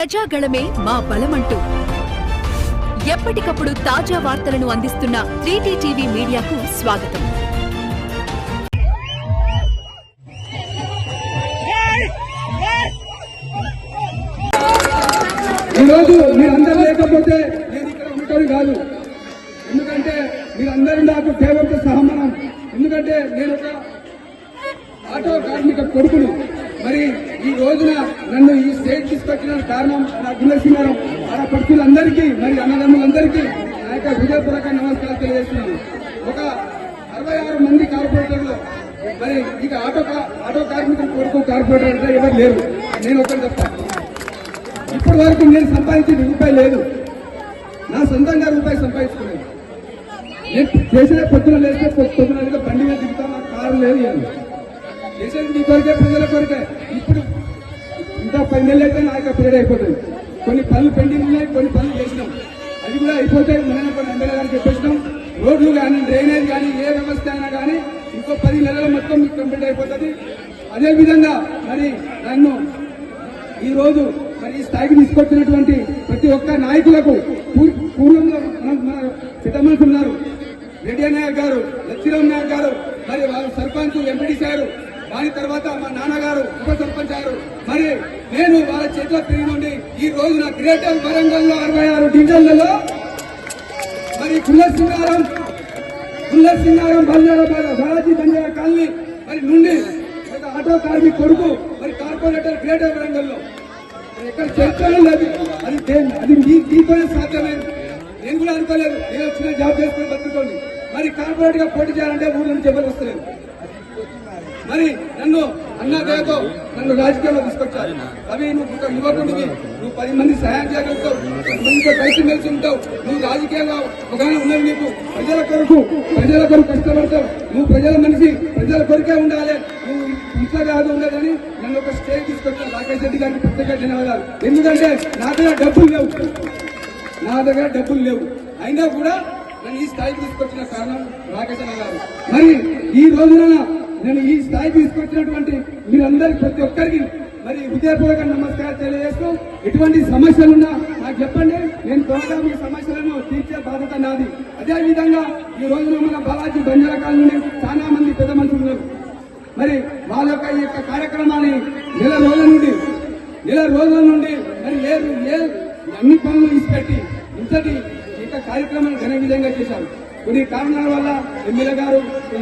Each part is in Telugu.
ప్రజాగళమే మా బలమంటూ. ఎప్పటికప్పుడు తాజా వార్తలను అందిస్తున్న త్రీటీ టీవీ మీడియాకు స్వాగతం. ఈరోజు మీరందరూ లేకపోతే నేను ఇక్కడ ఉండటం కాదు. ఎందుకంటే మీరందరూ నాకు కేవలం సహమానం ఎందుకంటే నేను ఒక ఆటో కార్మిక కొడుకును. మరి ఈ రోజున నన్ను ఈ స్టేట్ తీసుకొచ్చిన కారణం నా గుణసింగారం ఆ కొడుకులందరికీ మరి అన్నదమ్ములందరికీ నా యొక్క హృదయపూర్వక నమస్కారాలు తెలియజేస్తున్నాను. ఒక అరవై ఆరు మంది కార్పొరేటర్లు మరి ఇక ఆటో కా- ఆటో కార్మికులు కొడుకు కార్పొరేటర్ అంటే ఎవరు లేరు. నేను ఒకటి చెప్తాను ఇప్పటి వరకు నేను సంపాదించిన రూపాయి లేదు. నా సొంతంగా రూపాయి సంపాదించుకోలేదు నేను చేసిన పొద్దున లేస్తే పొద్దున లేస్తే బండి మీద దిగుతా నాకు కారు లేదు ఏమి చేసేది మీ కొరకే ప్రజల కొరకే. ఇప్పుడు ఇంకా పది నెలలు అయితే నా యొక్క పీరియడ్ అయిపోతుంది. కొన్ని పనులు పెండింగ్ ఉన్నాయి కొన్ని పనులు చేసినాం. అది కూడా అయిపోతే మన కొన్ని ఎమ్మెల్యే గారికి చెప్పేసినాం. రోడ్లు కానీ డ్రైనేజ్ కానీ ఏ వ్యవస్థ అయినా కానీ ఇంకో పది నెలల మొత్తం మీకు కంప్లీట్ అయిపోతుంది. అదేవిధంగా మరి నన్ను ఈ రోజు మరి ఈ స్థాయికి తీసుకొచ్చినటువంటి ప్రతి ఒక్క నాయకులకు పూర్వంలో మన మన ఉన్నారు. రెడ్డి నాయక్ గారు లక్ష్మీరామ్ నాయక్ గారు మరి వారు సర్పంచ్ ఎంపీడీ సారు దాని తర్వాత మా నాన్నగారు ఉప సర్పంచ్ గారు మరి నేను వాళ్ళ చేతిలో తిరిగి నుండి ఈ రోజు నా గ్రేటర్ వరంగల్లో అరవై ఆరు డివిజన్లలో మరి కుల్ల సింగారం కుల్ల సింగారం బంజారా బాలాజీ బంజారా కాలనీ మరి నుండి ఆటో కార్మిక్ కొడుకు మరి కార్పొరేటర్ గ్రేటర్ వరంగల్లో ఎక్కడ చరిత్రలో లేదు అది అది మీ దీంతోనే సాధ్యమైంది. నేను కూడా అనుకోలేదు నేను వచ్చిన జాబ్ చేసుకుని బతుకుతోంది. మరి కార్పొరేట్గా పోటీ చేయాలంటే ఊరు నుంచి ఎవరు వస్తలేదు అన్న దయతో నన్ను రాజకీయంలో తీసుకొచ్చారు. అవి నువ్వు ఒక యువకుడివి. నువ్వు పది మంది సహాయం చేయగలుగుతావు. పది మందితో కలిసి మెలిసి ఉంటావు. నువ్వు రాజకీయంగా ఒకగానే ఉన్నది నీకు. ప్రజల కొరకు ప్రజల కొరకు కష్టపడతావు. నువ్వు ప్రజల మనిషి ప్రజల కొరకే ఉండాలి. నువ్వు ఇంట్లో కాదు ఉండదని నన్ను ఒక స్టేజ్ తీసుకొచ్చాను రాకేష్ రెడ్డి గారికి ప్రత్యేక ధన్యవాదాలు. ఎందుకంటే నా దగ్గర డబ్బులు లేవు. నా దగ్గర డబ్బులు లేవు. అయినా కూడా నన్ను ఈ స్థాయికి తీసుకొచ్చిన కారణం రాకేష్ గారు. మరి ఈ రోజున నేను ఈ స్థాయికి తీసుకొచ్చినటువంటి మీరందరికి ప్రతి ఒక్కరికి మరి హృదయపూర్వక నమస్కారం తెలియజేస్తూ ఎటువంటి సమస్యలున్నా నాకు చెప్పండి. నేను త్వరగా మీ సమస్యలను తీర్చే బాధ్యత నాది. అదేవిధంగా ఈ రోజున మన బాలాజీ బంజారా నుండి చాలా మంది పెద్ద మనుషులు ఉన్నారు. మరి వాళ్ళ యొక్క ఈ యొక్క కార్యక్రమాన్ని నెల రోజుల నుండి నెల రోజుల నుండి మరి ఏ ఏ అన్ని పనులు ఇచ్చిపెట్టి ఇంతటి ఈ యొక్క కార్యక్రమాన్ని ఘన విధంగా చేశారు. కొన్ని కారణాల వల్ల ఎమ్మెల్యే గారు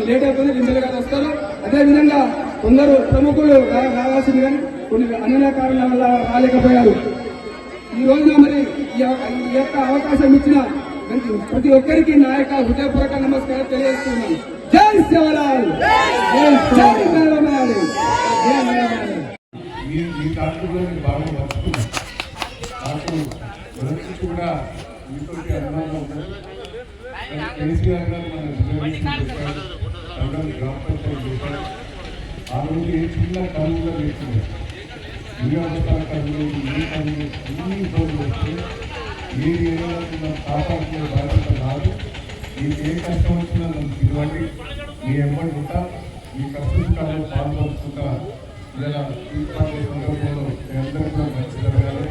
లేట్ అయిపోయింది ఎమ్మెల్యే గారు వస్తారు. అదేవిధంగా కొందరు ప్రముఖులు రావాల్సింది కానీ కొన్ని అనేక కారణాల వల్ల రాలేకపోయారు. ఈ రోజున మరి ఈ యొక్క- అవకాశం ఇచ్చిన ప్రతి- ఒక్కరికి నాయక హృదయపూర్వక నమస్కారం తెలియజేస్తున్నాను. జై శివలాల్ జై మేరమాలి కూడా మీతోటి అనుభవం కేసీఆర్ గారు మన రిజర్వేషన్ గ్రామ పంచాయతీ చేశారు ఆ రోజు ఏ చిన్న కాలంలో లేకుండా నియోజకవర్గ కనులు ఏ కనులు అన్ని ఇబ్బందులు వస్తే ఏ ఏరియాలో మనం కాపాడుకునే బాధ్యత నాది. మీకు ఏ కష్టం వచ్చినా నన్ను పిలవండి. మీ ఎమ్మడి ఉంటా మీ కష్టసుఖాలు పాల్పంచుకుంటా. ఇలా తీర్పాటు సందర్భంలో మీ అందరూ కూడా మంచి జరగాలి.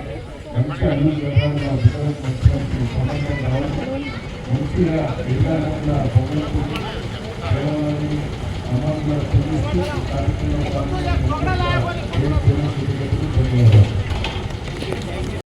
మంచి అన్ని జరగాలి నా మంచిగా సంబంధం రావాలి. మంచిగా భగవంతుడు এবং আমি আমার পুলিশকে তার জন্য ধন্যবাদ